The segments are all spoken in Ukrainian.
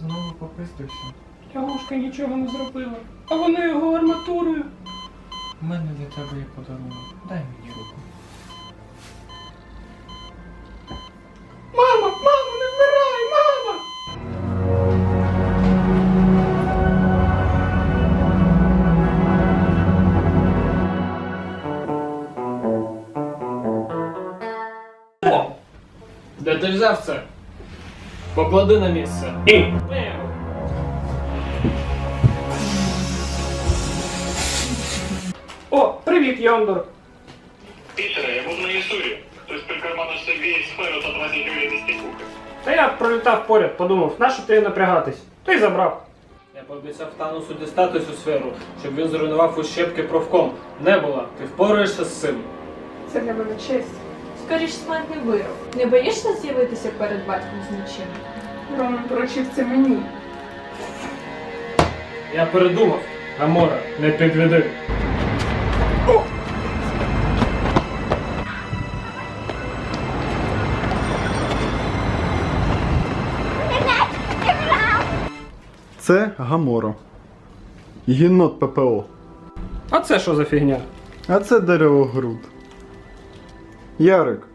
Знову попиздився. Лягушка нічого не зробила. А вони його арматурою. У мене для тебе є подарунок. Дай мені руку. Мама, мама, не вмирай, мама! О! Де ти взяв це? Поклади на місце. І. О, привіт, Йондор. Питера, я буду на Исуре. То есть прикарманив собі сферу та 20 уверенності кухи. Та я пролітав поряд, подумав, нащо ти напрягатись? Й забрав. Я пообіцяв Танусу дістати цю сферу, щоб він зруйнував ущепки профком. Не було, ти впораєшся з цим. Це для мене честь. Скоріш смертний вирок. Не боїшся з'явитися перед батьком з нічим? Роман поручив це мені. Я передумав. Гамора, не підведи. Це Гамора. Єнот ППО. А це що за фігня? А це деревогруд. Ярик.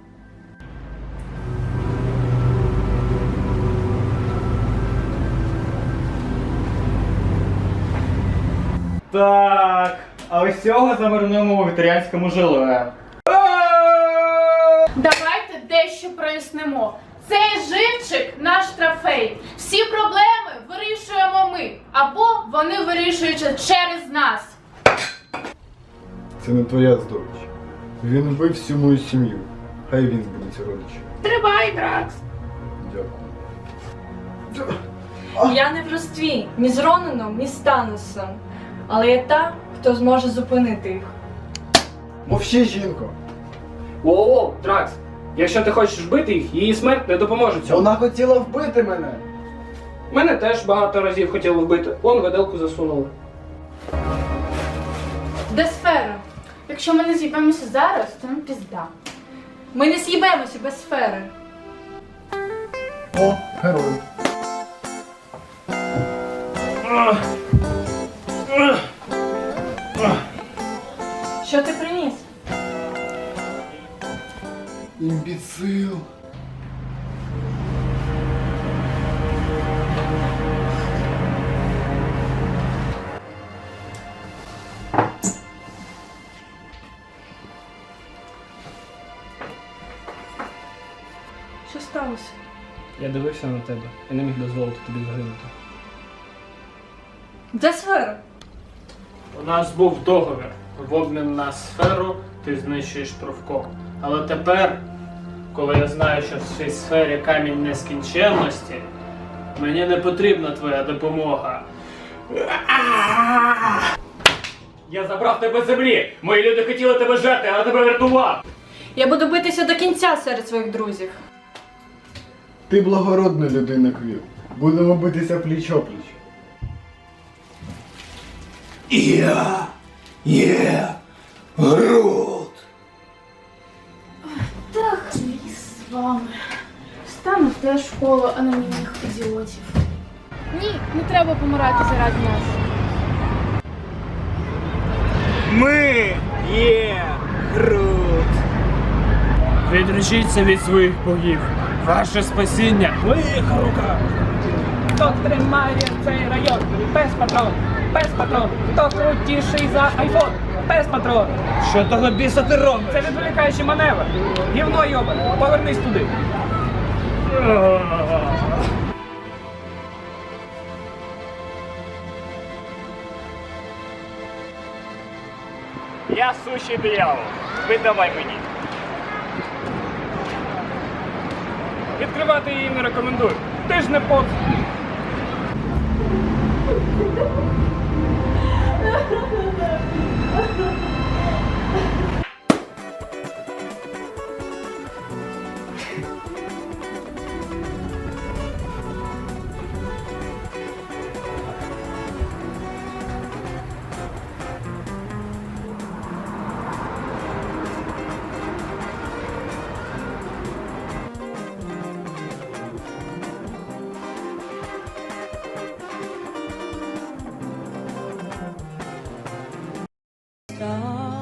Так, а ось цього завернемо у вегетаріанському жиле. Давайте дещо прояснимо. Цей живчик наш трофей. Всі проблеми вирішуємо ми, або вони вирішують через нас. Це не твоя здобич. Він вбив всю мою сім'ю. Хай він збудеться родичі. Тривай, Дракс. Дякую. Я не в ростві ні з Ронаном, ні з Таносом. Але я та, хто зможе зупинити їх. Мовчи, жінко! Воу-воу, Дракс. Якщо ти хочеш вбити їх, її смерть не допоможе цьому. Вона хотіла вбити мене! Мене теж багато разів хотіли вбити. Вон виделку засунули. Де сфера? Якщо ми не з'їбемося зараз, то нам пізда. Ми не з'їбемося без сфери. О, герой. Що ти приніс? Імбіцил. Що сталося? Я дивився на тебе і не міг дозволити тобі загинути. Де сфера? У нас був договір. В обмін на сферу ти знищуєш профком. Але тепер, коли я знаю, що в цій сфері камінь нескінченності, мені не потрібна твоя допомога. Я забрав тебе з землі! Мої люди хотіли тебе жерти, а тебе врятував! Я буду битися до кінця серед своїх друзів. Ти благородна людина Квіл. Будемо битися пліч-опліч. Я є Грут. Так, хвіст з вами. Стану теж в школу анонімних ідіотів. Ні, не треба помирати заради нас. Ми є Грут. Відречіться від своїх богів. Ваше спасіння в моїх руках. Хто тримає цей район? Пес патрон, пес патрон, хто крутіший за айфон? Пес патрон. Що того біса ти робиш? Це відволікаючий маневр. Гівно йобане, повернись туди. Я суші диявол. Видавай мені. Відкривати її не рекомендую. Ти ж не пот.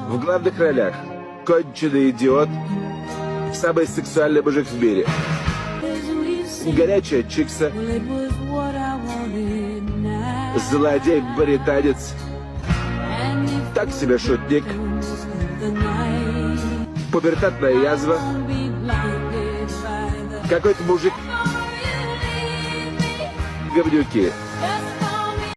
В главных ролях конченый идиот самый сексуальный мужик в мире, горячая чикса, злодей-британец, так себе шутник, пубертатная язва, какой-то мужик, говнюки.